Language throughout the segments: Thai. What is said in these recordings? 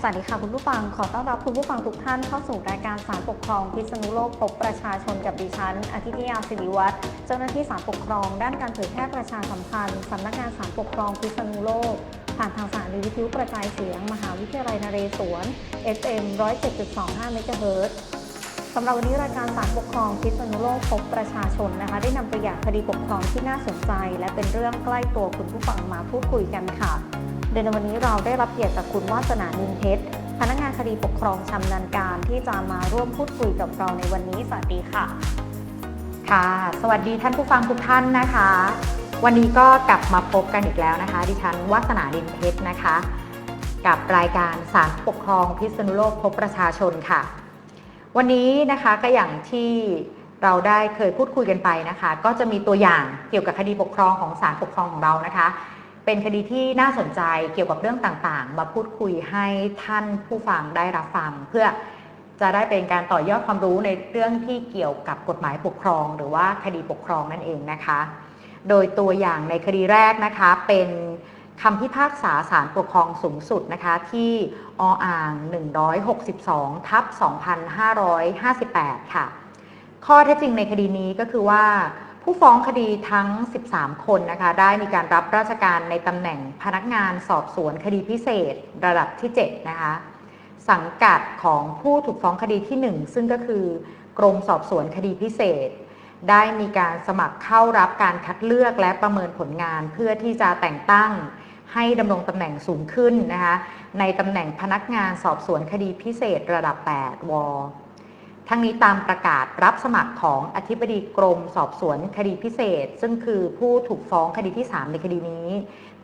สวัสดีค่ะคุณผู้ฟัง ขอต้อนรับคุณผู้ฟังทุกท่านเข้าสู่รายการสารปกครองพิษณุโลกพบประชาชนกับดิฉันอาทิตยาศิริวัตรเจ้าหน้าที่สารปกครอง ด้านการเผยแพร่ประชาสัมพันธ์สำนักงานสารปกครองพิษณุโลก ผ่านทางสถานีวิทยุกระจายเสียง มหาวิทยาลัยนเรศวร FM 107.25เมกะเฮิรตซ์สำหรับวันนี้รายการสารปกครองพิษณุโลกพบประชาชนนะคะ ได้นำตัวอย่างคดีปกครองที่น่าสนใจ และเป็นเรื่องใกล้ตัวคุณผู้ฟังมาพูดคุยกันค่ะ โดยในวันนี้เราได้รับเกียรติจากคุณวาสนานินเพชรพนักงานคดีปกครองชำนาญการที่จะมาร่วมพูดคุยกับเราในวันนี้ สวัสดีค่ะ ค่ะ สวัสดีท่านผู้ฟังทุกท่านนะคะ วันนี้ก็กลับมาพบกันอีกแล้วนะคะ ดิฉันวัฒนาดินเพชรนะคะ กับรายการสารปกครองพิษณุโลกพบประชาชนค่ะ วันนี้นะคะก็อย่างที่เราได้เคยพูดคุยกันไปนะคะ ก็จะมีตัวอย่างเกี่ยวกับคดีปกครองของศาลปกครองของเรานะคะ เป็นคดีที่น่าสนใจเกี่ยวกับเรื่องต่างๆ มาพูดคุยให้ท่านผู้ฟังได้รับฟัง เพื่อจะได้เป็นการต่อยอดความรู้ในเรื่องที่เกี่ยวกับกฎหมายปกครอง หรือว่าคดีปกครองนั่นเองนะคะ โดยตัวอย่างในคดีแรกนะคะเป็นคำพิพากษาศาลปกครองสูงสุดนะคะที่ออ่าง 162 ทับ 2558 ค่ะ ข้อเท็จจริงในคดีนี้ก็คือว่า ผู้ฟ้องคดีทั้ง 13 คนนะคะได้มีการรับราชการในตำแหน่งพนักงานสอบสวนคดีพิเศษระดับที่ 7 นะคะสังกัดของผู้ถูกฟ้องคดีที่ 1 ซึ่งก็คือกรมสอบสวนคดีพิเศษ ได้มีการสมัครเข้ารับการคัดเลือกและประเมินผลงานเพื่อที่จะแต่งตั้งให้ดำรงตำแหน่งสูงขึ้นนะคะในตำแหน่งพนักงานสอบสวนคดีพิเศษระดับ 8 ว ทั้งนี้ตามประกาศรับสมัครของอธิบดีกรมสอบสวนคดีพิเศษ ซึ่งคือผู้ถูกฟ้องคดีที่ 3 ในคดีนี้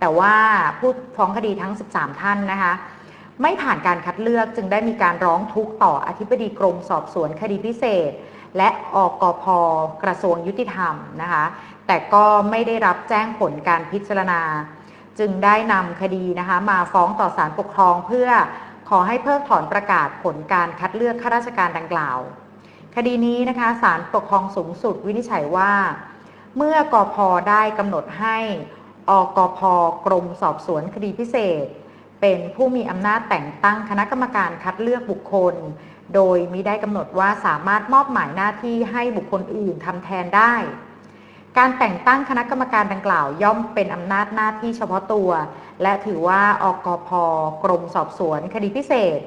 แต่ว่าผู้ฟ้องคดีทั้ง 13 ท่านนะคะไม่ผ่านการคัดเลือกจึงได้มีการร้องทุกข์ต่ออธิบดีกรมสอบสวนคดีพิเศษ และอกพกระทรวงยุติธรรมนะคะแต่ก็ไม่ได้รับแจ้งผลการพิจารณา จึงได้นำคดีนะคะมาฟ้องต่อศาลปกครองเพื่อขอให้เพิกถอนประกาศผลการคัดเลือกข้าราชการดังกล่าว คดีนี้นะคะศาลปกครองสูงสุดวินิจฉัยว่า เมื่อกพได้กำหนดให้อกพกรมสอบสวนคดีพิเศษ เป็นผู้มีอำนาจแต่งตั้งคณะกรรมการคัดเลือกบุคคล โดยมิได้กำหนดว่าสามารถมอบหมายหน้าที่ให้บุคคลอื่นทำแทนได้ การแต่งตั้งคณะกรรมการดังกล่าวย่อมเป็นอำนาจหน้าที่เฉพาะตัว และถือว่าอกพกรมสอบสวนคดีพิเศษ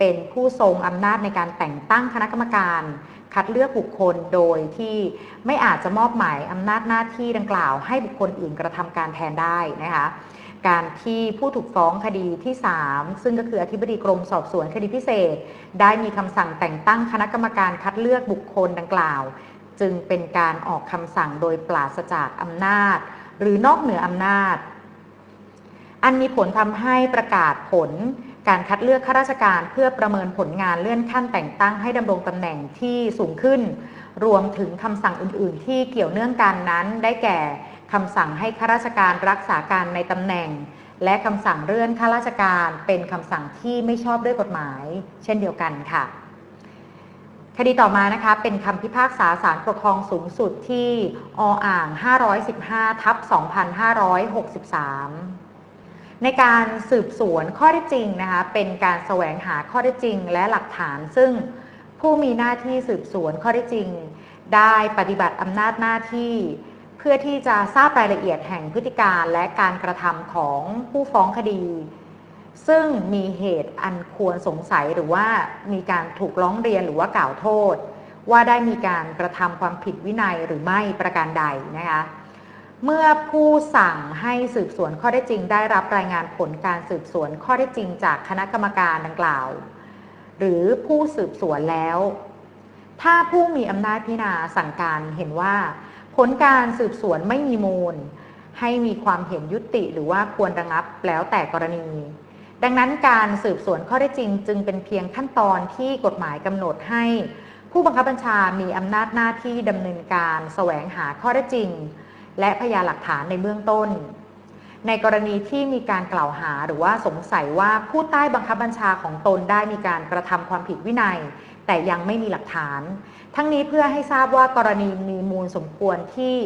เป็นผู้ทรงอำนาจในการแต่งตั้งคณะกรรมการ คัดเลือกบุคคลโดยที่ไม่อาจจะมอบหมายอำนาจหน้าที่ดังกล่าว ให้บุคคลอื่นกระทำการแทนได้นะคะการที่ผู้ถูกฟ้องคดีที่ 3 ซึ่งก็คืออธิบดีกรมสอบสวนคดีพิเศษ ได้มีคำสั่งแต่งตั้งคณะกรรมการคัดเลือกบุคคลดังกล่าว จึงเป็นการออกคำสั่งโดยปราศจากอำนาจ หรือนอกเหนืออำนาจ อันมีผลทำให้ประกาศผล การคัดเลือกข้าราชการเพื่อประเมินผลงานเลื่อนขั้นแต่งตั้งให้ดำรงตำแหน่งที่สูงขึ้น รวมถึงคำสั่งอื่น ๆ ที่เกี่ยวเนื่องกันนั้น ได้แก่คำสั่งให้ข้าราชการรักษาการในตำแหน่ง และคำสั่งเลื่อนข้าราชการเป็นคำสั่งที่ไม่ชอบด้วยกฎหมาย เช่นเดียวกันค่ะ คดีต่อมานะคะเป็นคำพิพากษาศาลปกครองสูงสุดที่ออ่าง 515ทับ2563 ในการสืบสวนข้อเท็จจริงนะคะเป็นการแสวงหาข้อเท็จจริง และหลักฐาน ซึ่งผู้มีหน้าที่สืบสวนข้อเท็จจริง ได้ปฏิบัติอำนาจหน้าที่ เพื่อที่จะทราบรายละเอียดแห่งพฤติการและการกระทำของผู้ฟ้องคดี ซึ่งมีเหตุอันควรสงสัยหรือว่ามีการถูกร้องเรียนหรือว่ากล่าวโทษ ว่าได้มีการกระทำความผิดวินัยหรือไม่ประการใดนะคะ เมื่อผู้สั่งให้สืบสวนข้อได้จริง ได้รับรายงานผลการสืบสวนข้อได้จริงจากคณะกรรมการดังกล่าว หรือผู้สืบสวนแล้ว ถ้าผู้มีอำนาจพิจารณาสั่งการเห็นว่า ผลการสืบสวนไม่มีมูล ให้มีความเห็นยุติหรือว่าควรระงับแล้วแต่กรณี ดังนั้นการสืบสวนข้อได้จริง จึงเป็นเพียงขั้นตอนที่กฎหมายกำหนดให้ ผู้บังคับบัญชามีอำนาจหน้าที่ดำเนินการแสวงหาข้อได้จริง และพยานหลักฐานในเบื้องต้น ในกรณีที่มีการกล่าวหาหรือว่าสงสัยว่าผู้ใต้บังคับบัญชาของตนได้มีการกระทำความผิดวินัย แต่ยังไม่มีหลักฐาน ทั้งนี้เพื่อให้ทราบว่ากรณีมีมูลสมควรที่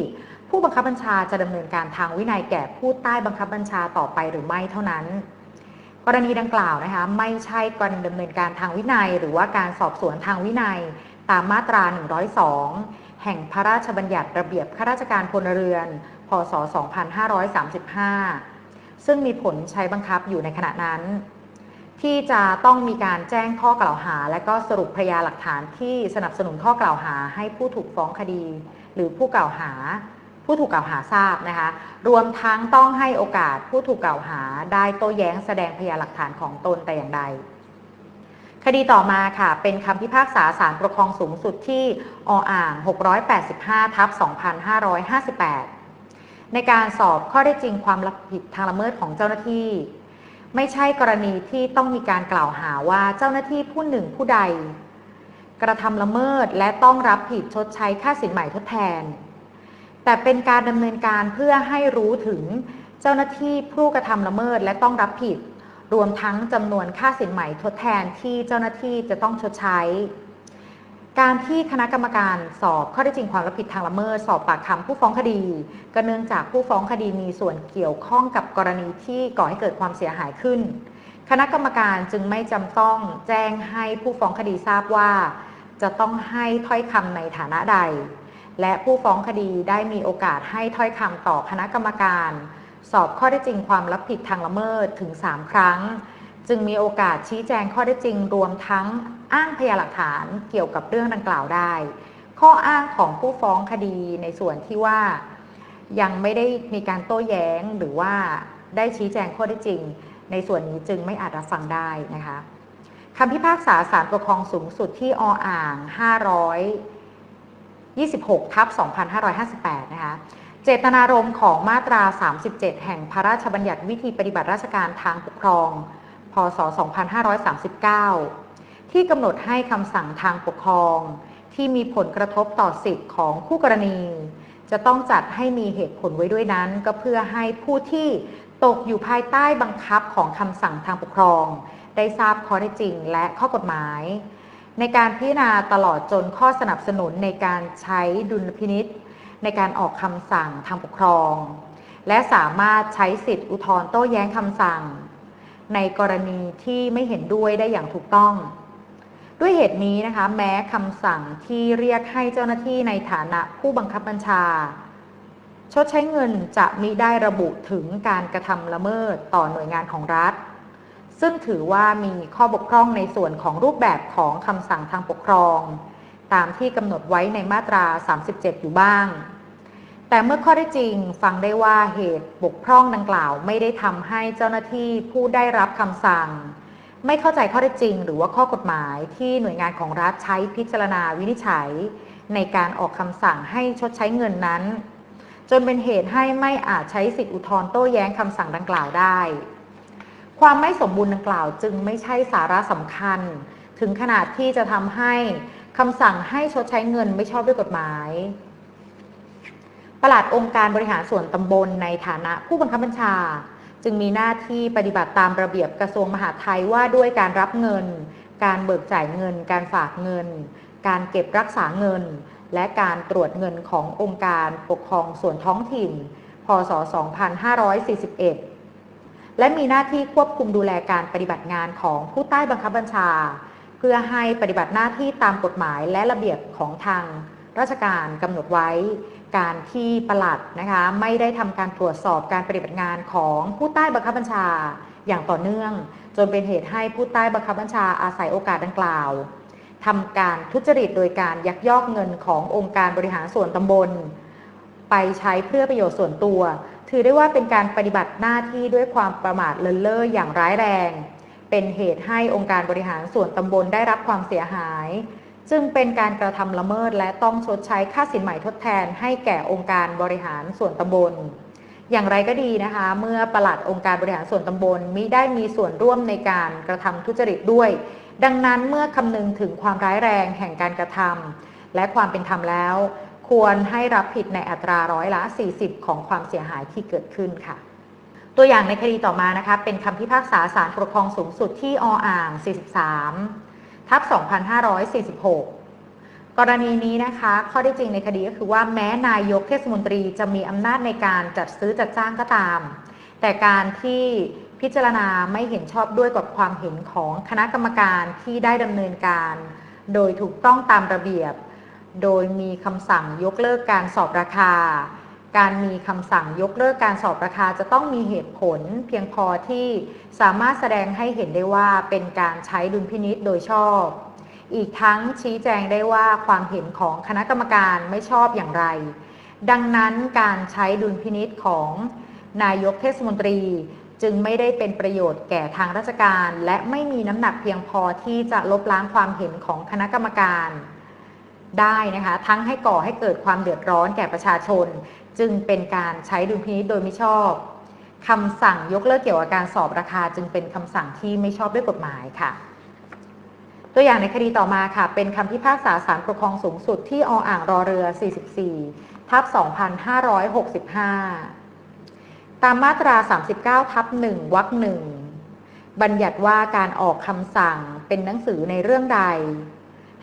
ผู้บังคับบัญชาจะดำเนินการทางวินัยแก่ผู้ใต้บังคับบัญชาต่อไปหรือไม่เท่านั้น กรณีดังกล่าวนะคะไม่ใช่การดำเนินการทางวินัย หรือว่าการสอบสวนทางวินัย ตามมาตรา 102 แห่งพระราชบัญญัติระเบียบข้าราชการพลเรือน พศ 2535 ซึ่งมีผลใช้บังคับอยู่ในขณะนั้น ที่จะต้องมีการแจ้งข้อกล่าวหา และก็สรุปพยานหลักฐานที่สนับสนุนข้อกล่าวหาให้ผู้ถูกฟ้องคดี หรือผู้กล่าวหา ผู้ถูกกล่าวหาทราบนะคะ รวมทั้งต้องให้โอกาสผู้ถูกกล่าวหาได้โต้แย้งแสดงพยานหลักฐานของตนแต่อย่างใด คดีต่อมาค่ะ เป็นคำพิพากษาศาลปกครองสูงสุดที่ออ่าง 685 ทับ 2558 ในการสอบข้อได้จริงความรับผิดทางละเมิดของเจ้าหน้าที่ ไม่ใช่กรณีที่ต้องมีการกล่าวหาว่าเจ้าหน้าที่ผู้หนึ่งผู้ใด กระทำละเมิดและต้องรับผิดชดใช้ค่าสินใหม่ทดแทน แต่เป็นการดำเนินการเพื่อให้รู้ถึงเจ้าหน้าที่ผู้กระทำละเมิดและต้องรับผิด รวมทั้งจำนวนค่าสินใหม่ทดแทนที่เจ้าหน้าที่จะต้องชดใช้ การที่คณะกรรมการสอบข้อได้จริงความรับผิดทางละเมิดสอบปากคำผู้ฟ้องคดี ก็เนื่องจากผู้ฟ้องคดีมีส่วนเกี่ยวข้องกับกรณีที่ก่อให้เกิดความเสียหายขึ้น คณะกรรมการจึงไม่จำต้องแจ้งให้ผู้ฟ้องคดีทราบว่า จะต้องให้ถ้อยคำในฐานะใด และผู้ฟ้องคดีได้มีโอกาสให้ถ้อยคำต่อคณะกรรมการ สอบข้อได้จริงความรับผิดทางละเมิดถึง 3 ครั้ง จึงมีโอกาสชี้แจงข้อได้จริงรวมทั้งอ้างพยานหลักฐานเกี่ยวกับเรื่องดังกล่าวได้ ข้ออ้างของผู้ฟ้องคดีในส่วนที่ว่า ยังไม่ได้มีการโต้แย้งหรือว่าได้ชี้แจงข้อได้จริง ในส่วนนี้จึงไม่อาจรับฟังได้นะคะคำพิพากษาศาลปกครองสูงสุดที่ออ่าง 526 ทับ 2558 นะคะ เจตนารมณ์ของมาตรา 37 แห่งพระราชบัญญัติวิธีปฏิบัติราชการทางปกครอง พศ 2539 ที่กำหนดให้คำสั่งทางปกครอง ที่มีผลกระทบต่อสิทธิ์ของคู่กรณี จะต้องจัดให้มีเหตุผลไว้ด้วยนั้น ก็เพื่อให้ผู้ที่ตกอยู่ภายใต้บังคับของคำสั่งทางปกครอง ได้ทราบข้อเท็จจริงและข้อกฎหมาย ในการพิจารณาตลอดจนข้อสนับสนุนในการใช้ดุลพินิษ ในการออกคำสั่งทางปกครอง และสามารถใช้สิทธิอุทธรณ์โต้แย้งคำสั่ง ในกรณีที่ไม่เห็นด้วยได้อย่างถูกต้อง ด้วยเหตุนี้นะคะ แม้คำสั่งที่เรียกให้เจ้าหน้าที่ในฐานะผู้บังคับบัญชา ชดใช้เงินจะมิได้ระบุถึงการกระทำละเมิดต่อหน่วยงานของรัฐ ซึ่งถือว่ามีข้อบกพร่องในส่วนของรูปแบบของคำสั่งทางปกครองตามที่กำหนดไว้ในมาตรา 37 อยู่บ้าง แต่เมื่อข้อได้จริงฟังได้ว่าเหตุบกพร่องดังกล่าว ไม่ได้ทำให้เจ้าหน้าที่ผู้ได้รับคำสั่ง ไม่เข้าใจข้อได้จริง หรือว่าข้อกฎหมายที่หน่วยงานของรัฐใช้พิจารณาวินิจฉัย ในการออกคำสั่งให้ชดใช้เงินนั้น จนเป็นเหตุให้ไม่อาจใช้สิทธิอุทธรณ์โต้แย้งคำสั่งดังกล่าวได้ ความไม่สมบูรณ์ดังกล่าวจึงไม่ใช่สาระสำคัญ ถึงขนาดที่จะทำให้คำสั่งให้ชดใช้เงินไม่ชอบด้วยกฎหมาย ปลัดองค์การบริหารส่วนตำบลในฐานะผู้บังคับบัญชา จึงมีหน้าที่ปฏิบัติตามระเบียบกระทรวงมหาดไทยว่าด้วยการรับเงิน การเบิกจ่ายเงิน การฝากเงิน การเก็บรักษาเงิน และการตรวจเงินขององค์การปกครองส่วนท้องถิ่น พศ 2541 และมีหน้าที่ควบคุมดูแลการปฏิบัติงานของผู้ใต้บังคับบัญชา เพื่อให้ปฏิบัติหน้าที่ตามกฎหมายและระเบียบของทางราชการกำหนดไว้ การที่ประหลัดนะคะไม่ได้ทำการตรวจสอบการปฏิบัติงานของผู้ใต้บังคับบัญชาอย่างต่อเนื่อง จนเป็นเหตุให้ผู้ใต้บังคับบัญชาอาศัยโอกาสดังกล่าวทำการทุจริตโดยการยักยอกเงินขององค์การบริหารส่วนตำบล ไปใช้เพื่อประโยชน์ส่วนตัว ถือได้ว่าเป็นการปฏิบัติหน้าที่ด้วยความประมาทเลินเล่ออย่างร้ายแรง เป็นเหตุให้องค์การบริหารส่วนตำบลได้รับความเสียหาย จึงเป็นการกระทำละเมิดและต้องชดใช้ค่าสินใหม่ทดแทนให้แก่องค์การบริหารส่วนตำบล อย่างไรก็ดีนะคะ เมื่อประหลัดองค์การบริหารส่วนตำบลมิได้มีส่วนร่วมในการกระทำทุจริตด้วย ดังนั้นเมื่อคำนึงถึงความร้ายแรงแห่งการกระทำและความเป็นธรรมแล้ว ควรให้รับผิดในอัตราร้อยละ 40 ของความเสียหายที่เกิดขึ้นค่ะตัวอย่างในคดีต่อมานะคะเป็นคำพิพากษาศาลปกครองสูงสุดที่ออ่าง 43 ทับ2546 กรณีนี้นะคะ ข้อได้จริงในคดีก็คือว่าแม้นายกเทศมนตรีจะมีอำนาจในการจัดซื้อจัดจ้างก็ตาม แต่การที่พิจารณาไม่เห็นชอบด้วยกับความเห็นของคณะกรรมการที่ได้ดำเนินการ โดยถูกต้องตามระเบียบ โดยมีคำสั่งยกเลิกการสอบราคา การมีคำสั่งยกเลิกการสอบราคาจะต้องมีเหตุผลเพียงพอที่สามารถแสดงให้เห็นได้ว่าเป็นการใช้ดุลพินิษโดยชอบ อีกทั้งชี้แจงได้ว่าความเห็นของคณะกรรมการไม่ชอบอย่างไร ดังนั้นการใช้ดุลพินิษของนายกเทศมนตรี จึงไม่ได้เป็นประโยชน์แก่ทางราชการ และไม่มีน้ำหนักเพียงพอที่จะลบล้างความเห็นของคณะกรรมการ ได้นะคะ ทั้งให้ก่อให้เกิดความเดือดร้อนแก่ประชาชน จึงเป็นการใช้ดุลพินิษโดยไม่ชอบคำสั่งยกเลิกเกี่ยวกับการสอบราคา จึงเป็นคำสั่งที่ไม่ชอบด้วยกฎหมายค่ะ ตัวอย่างในคดีต่อมาค่ะ เป็นคำพิพากษาศาลปกครองสูงสุดที่ออ่างรอเรือ 44 ทับ 2565 ตามมาตรา 39 ทับ 1 วรรคหนึ่งบัญญัติว่าการออกคำสั่งเป็นหนังสือในเรื่องใด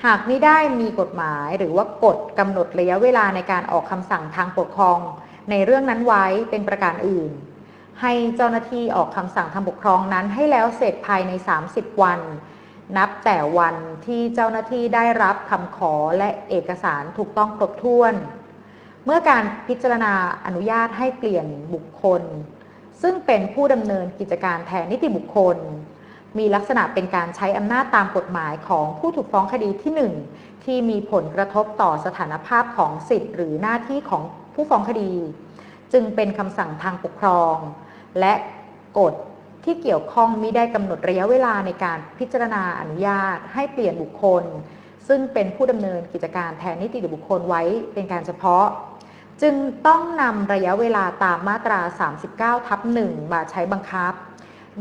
หากไม่ได้มีกฎหมายหรือว่ากฎกำหนดระยะเวลาในการออกคำสั่งทางปกครอง ในเรื่องนั้นไว้เป็นประการอื่น ให้เจ้าหน้าที่ออกคำสั่งทางปกครองนั้นให้แล้วเสร็จภายใน 30 วัน นับแต่วันที่เจ้าหน้าที่ได้รับคำขอและเอกสารถูกต้องครบถ้วน เมื่อการพิจารณาอนุญาตให้เปลี่ยนบุคคล ซึ่งเป็นผู้ดำเนินกิจการแทนนิติบุคคล มีลักษณะเป็นการใช้อำนาจตามกฎหมายของผู้ถูกฟ้องคดีที่ 1 ที่มีผลกระทบต่อสถานภาพของสิทธิ์หรือหน้าที่ของผู้ฟ้องคดี จึงเป็นคำสั่งทางปกครอง และกฎที่เกี่ยวข้องมิได้กำหนดระยะเวลาในการพิจารณาอนุญาต ให้เปลี่ยนบุคคล ซึ่งเป็นผู้ดำเนินกิจการแทนนิติบุคคลไว้เป็นการเฉพาะ จึงต้องนำระยะเวลาตามมาตรา 39ทับ1มาใช้บังคับ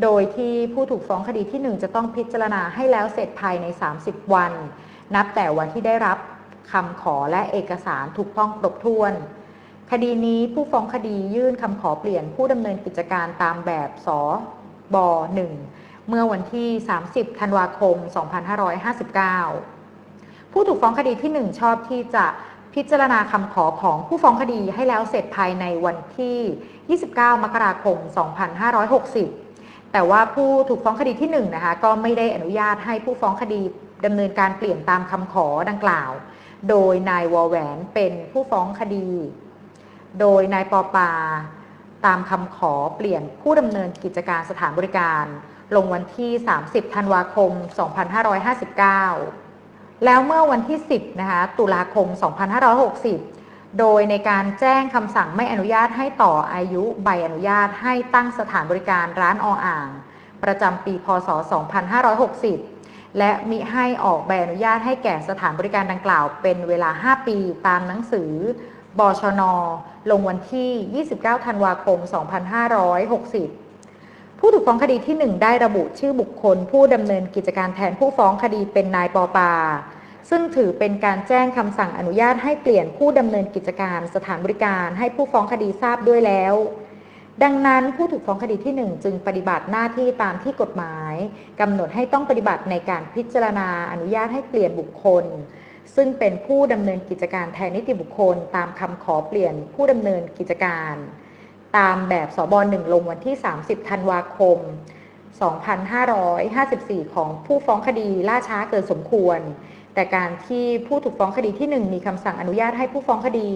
โดยที่ผู้ถูกฟ้องคดีที่ 1 จะต้องพิจารณาให้แล้วเสร็จภายใน 30 วัน นับแต่วันที่ได้รับคำขอและเอกสารถูกต้องครบถ้วน คดีนี้ผู้ฟ้องคดียื่นคำขอเปลี่ยนผู้ดำเนินกิจการตามแบบสบ1เมื่อวันที่ 30 ธันวาคม 2559 ผู้ถูกฟ้องคดีที่ 1 ชอบที่จะพิจารณาคำขอของผู้ฟ้องคดีให้แล้วเสร็จภายในวันที่ 29 มกราคม 2560 แต่ว่าผู้ถูกฟ้องคดีที่1นะคะก็ไม่ได้อนุญาตให้ผู้ฟ้องคดีดำเนินการเปลี่ยนตามคำขอดังกล่าว โดยนายวอแหวนเป็นผู้ฟ้องคดี โดยนายปอปา ตามคำขอเปลี่ยนผู้ดำเนินกิจการสถานบริการ ลงวันที่ 30 ธันวาคม 2559 แล้วเมื่อวันที่ 10 นะคะตุลาคม 2560 โดยในการแจ้งคำสั่งไม่อนุญาตให้ต่ออายุใบอนุญาตให้ตั้งสถานบริการร้านออ่าง ประจำปีพศ 2560 และมิให้ออกใบอนุญาตให้แก่สถานบริการดังกล่าว เป็นเวลา 5 ปีตามหนังสือ บชน ลงวันที่ 29 ธันวาคม 2560 ผู้ถูกฟ้องคดีที่ 1 ได้ระบุชื่อบุคคล ผู้ดำเนินกิจการแทนผู้ฟ้องคดีเป็นนายปอปา ซึ่งถือเป็นการแจ้งคำสั่งอนุญาตให้เปลี่ยนผู้ดำเนินกิจการสถานบริการให้ผู้ฟ้องคดีทราบด้วยแล้ว ดังนั้นผู้ถูกฟ้องคดีที่ 1 จึงปฏิบัติหน้าที่ตามที่กฎหมายกำหนดให้ต้องปฏิบัติในการพิจารณาอนุญาตให้เปลี่ยนบุคคล ซึ่งเป็นผู้ดำเนินกิจการแทนนิติบุคคล ตามคำขอเปลี่ยนผู้ดำเนินกิจการ ตามแบบสบ1ลงวันที่ 30 ธันวาคม 2554 ของผู้ฟ้องคดีล่าช้าเกินสมควร แต่การที่ผู้ถูกฟ้องคดีที่ 1 มีคำสั่งอนุญาตให้ผู้ฟ้องคดี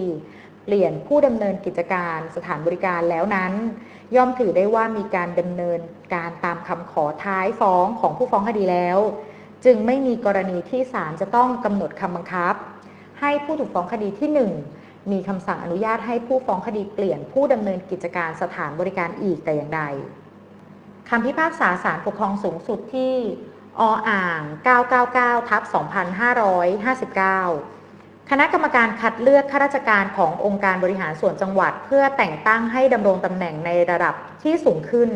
เปลี่ยนผู้ดำเนินกิจการสถานบริการแล้วนั้น ย่อมถือได้ว่ามีการดำเนินการตามคำขอท้ายฟ้องของผู้ฟ้องคดีแล้ว จึงไม่มีกรณีที่ศาลจะต้องกำหนดคำบังคับ ให้ผู้ถูกฟ้องคดีที่ 1 มีคำสั่งอนุญาตให้ผู้ฟ้องคดีเปลี่ยนผู้ดำเนินกิจการสถานบริการอีกแต่อย่างใดคำพิพากษาศาลปกครองสูงสุดที่ ออ่าง 999ทับ2559 คณะกรรมการคัดเลือกข้าราชการขององค์การบริหารส่วนจังหวัด เพื่อแต่งตั้งให้ดำรงตำแหน่งในระดับที่สูงขึ้น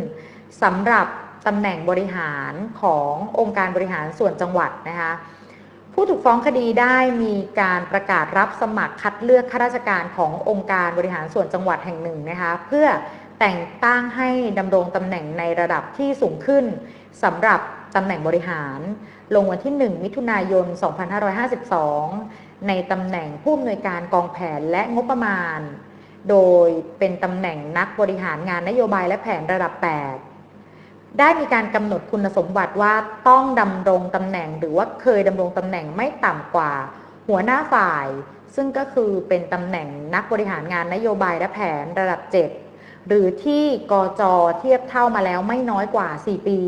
สำหรับตำแหน่งบริหารขององค์การบริหารส่วนจังหวัดนะคะผู้ถูกฟ้องคดีได้มีการประกาศรับสมัครคัดเลือกข้าราชการขององค์การบริหารส่วนจังหวัดแห่งหนึ่งนะคะเพื่อแต่งตั้งให้ดำรงตำแหน่งในระดับที่สูงขึ้นสำหรับ ตำแหน่งบริหาร ลงวันที่ 1 มิถุนายน 2552 ในตำแหน่งผู้อำนวยการกองแผนและงบประมาณ โดยเป็นตำแหน่งนักบริหารงานนโยบายและแผนระดับ 8 ได้มีการกำหนดคุณสมบัติว่าต้องดำรงตำแหน่งหรือว่าเคยดำรงตำแหน่งไม่ต่ำกว่า หัวหน้าฝ่าย ซึ่งก็คือเป็นตำแหน่งนักบริหารงานนโยบายและแผนระดับ 7หรือที่กจเทียบเท่ามาแล้วไม่น้อยกว่า 4 ปี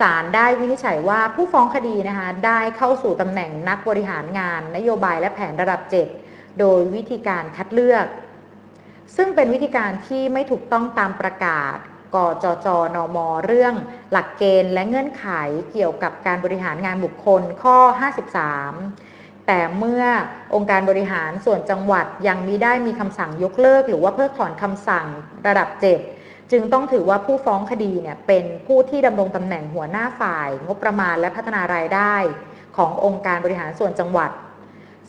ศาลได้วินิจฉัยว่าผู้ฟ้องคดีนะคะได้เข้าสู่ตำแหน่งนักบริหารงาน นโยบายและแผนระดับ 7 โดยวิธีการคัดเลือก ซึ่งเป็นวิธีการที่ไม่ถูกต้องตามประกาศกจจนม เรื่อง หลักเกณฑ์และเงื่อนไขเกี่ยวกับการบริหารงานบุคคลข้อ 53 แต่เมื่อองค์การบริหารส่วนจังหวัดยังมิได้มีคำสั่งยกเลิก หรือว่าเพิกถอนคำสั่งระดับ 7 จึงต้องถือว่าผู้ฟ้องคดีเนี่ยเป็นผู้ที่ดำรงตำแหน่งหัวหน้าฝ่าย งบประมาณและพัฒนารายได้ ขององค์การบริหารส่วนจังหวัด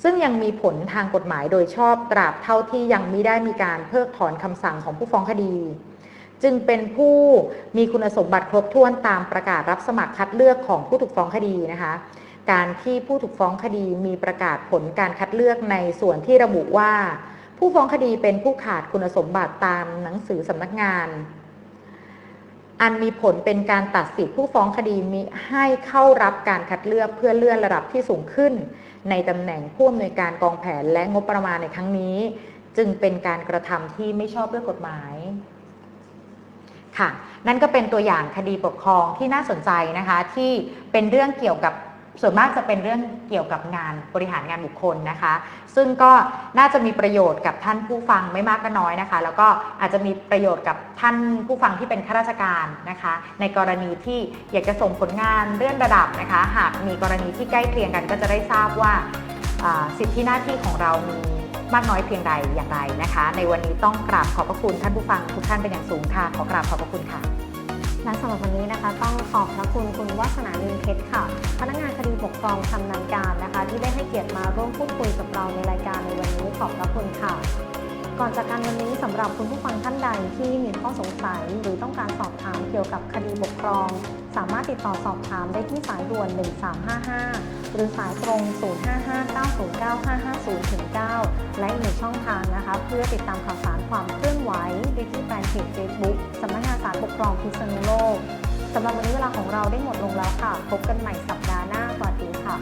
ซึ่งยังมีผลทางกฎหมายโดยชอบตราบเท่าที่ยังมิได้มีการเพิกถอนคำสั่งของผู้ฟ้องคดี จึงเป็นผู้มีคุณสมบัติครบถ้วนตามประกาศรับสมัครคัดเลือกของผู้ถูกฟ้องคดีนะคะการที่ผู้ถูกฟ้องคดีมีประกาศผลการคัดเลือกในส่วนที่ระบุว่า ผู้ฟ้องคดีเป็นผู้ขาดคุณสมบัติตามหนังสือสำนักงาน อันมีผลเป็นการตัดสิทธิผู้ฟ้องคดีมีให้เข้ารับการคัดเลือกเพื่อเลื่อนระดับที่สูงขึ้น ในตำแหน่งผู้อำนวยการกองแผนและงบประมาณในครั้งนี้ จึงเป็นการกระทำที่ไม่ชอบด้วยกฎหมายค่ะนั่นก็เป็นตัวอย่างคดีปกครองที่น่าสนใจนะคะที่เป็นเรื่องเกี่ยวกับ ส่วนมากจะเป็นเรื่องเกี่ยวกับงานบริหารงานบุคคลนะคะ ซึ่งก็น่าจะมีประโยชน์กับท่านผู้ฟังไม่มากก็น้อยนะคะ แล้วก็อาจจะมีประโยชน์กับท่านผู้ฟังที่เป็นข้าราชการนะคะ ในกรณีที่อยากจะส่งผลงานเลื่อนระดับนะคะ หากมีกรณีที่ใกล้เคียงกันก็จะได้ทราบว่าอ่าสิทธิหน้าที่ของเรามีมากน้อยเพียงใดอย่างไรนะคะ ในวันนี้ต้องกราบขอบพระคุณท่านผู้ฟังทุกท่านเป็นอย่างสูงค่ะขอกราบขอบพระคุณค่ะ และสำหรับวันนี้นะคะ ต้องขอบพระคุณคุณวัฒนาลินเพชรค่ะ พนักงานคดีปกครองชำนาญการนะคะ ที่ได้ให้เกียรติมาร่วมพูดคุยกับเราในรายการในวันนี้ขอบพระคุณค่ะ ก่อนจากการวันนี้สำหรับคุณผู้ฟังท่านใดที่มีข้อสงสัยหรือต้องการสอบถามเกี่ยวกับคดีปกครอง สามารถติดต่อสอบถามได้ที่สายด่วน 1355 หรือสายตรง 0559095550-9 และอีกหนึ่งช่องทางนะคะเพื่อติดตามข่าวสารความเคลื่อนไหวได้ที่แฟนเพจ Facebook สำนักงานศาลปกครองพิษณุโลกสำหรับวันนี้เวลาของเราได้หมดลงแล้วค่ะ พบกันใหม่สัปดาห์หน้าสวัสดีค่ะ